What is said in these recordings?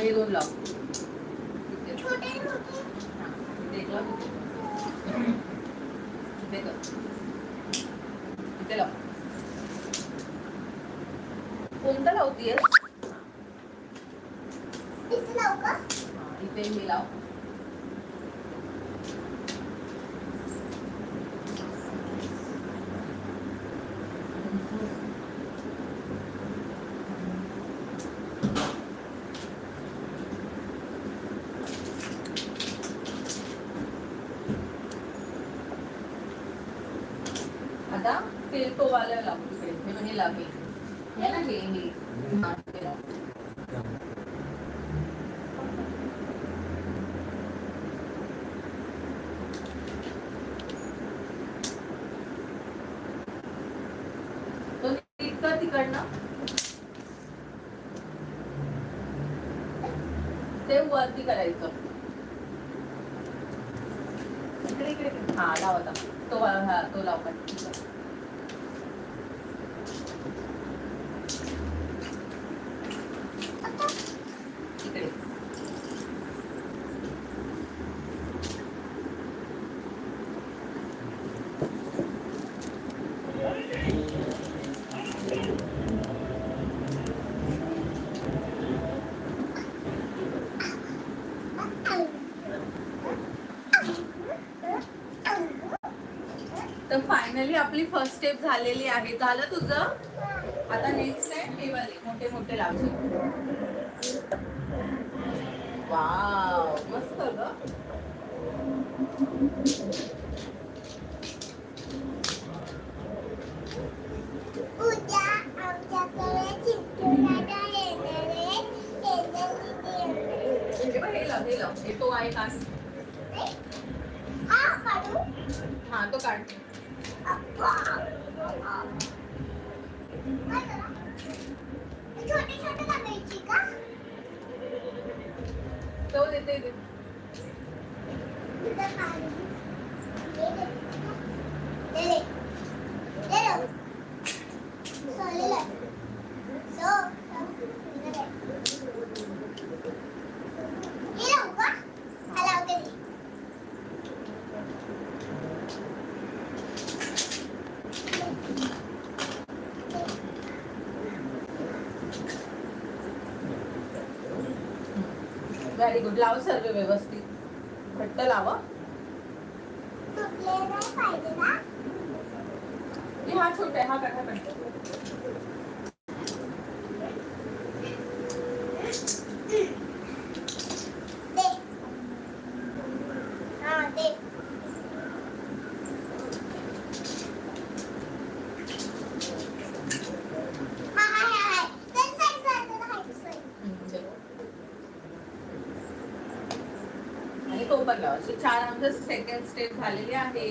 हे दोन लाव कोणतं लावतीयस? इथे हे लाव आता तेल तो वाला लागू तिकडे हे लागेल हे ना हे हे. ते तिकडनं. ते वरती करायचं. इकडे इकडे हा लाव आता. तो हा तो लाव पण इकडे तर फायनली आपली फर्स्ट स्टेप झालेली आहे. झालं तुझं? आता नेक्स्ट आहे हे वाले. मोठे मोठे लावशील वाव मस्त ग. हे हे लाव हे लाव. हे तो आहे का? हा हा तो काढ. छोटे छोटे काढायची का तो देते दे इथं काढू दे दे. दे दे. दे दे. सोडलं. सो. इथं दे. हे लावू का? हा लावते मी. व्हेरी गुड लाव सर्व व्यवस्थित. घट्ट लावा. तुटले नाही हा छोटा आहे हा काढ हा काढ दे हा दे हा हा हा हा ते साईड जातं ना हाय साईड हम्म, दे. पण लावा अशी छान आमचं सेकंड स्टेप झालेली आहे.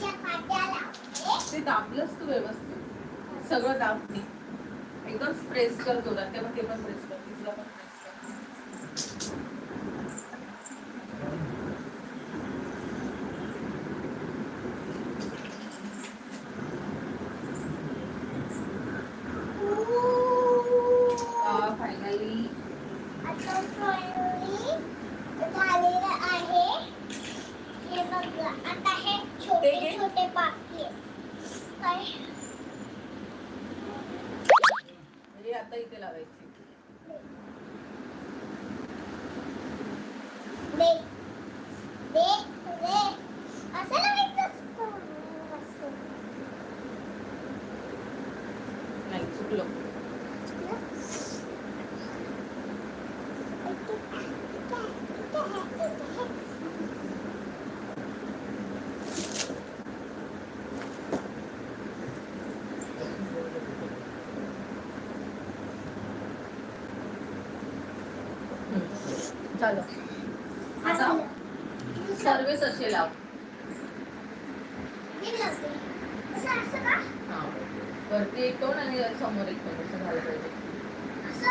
चार ते दाबलंच तू व्यवस्थित. सगळं दाब मी. एकदम प्रेस कर जोरात. तेव्हा ते पण प्रेस कर तिथलं पण प्रेस कर फायनली आता finally झालेलं आहे हे बघा आता हे छोटे ते घे. छोटे बाकी काय हे आता इथे लावायची दे दे दे असं लावायचं असतं. नाही चुकलं झालं आता सर्वेच असे लाव वरती एक टोन आणि समोर एक टोन असं झालं पाहिजे.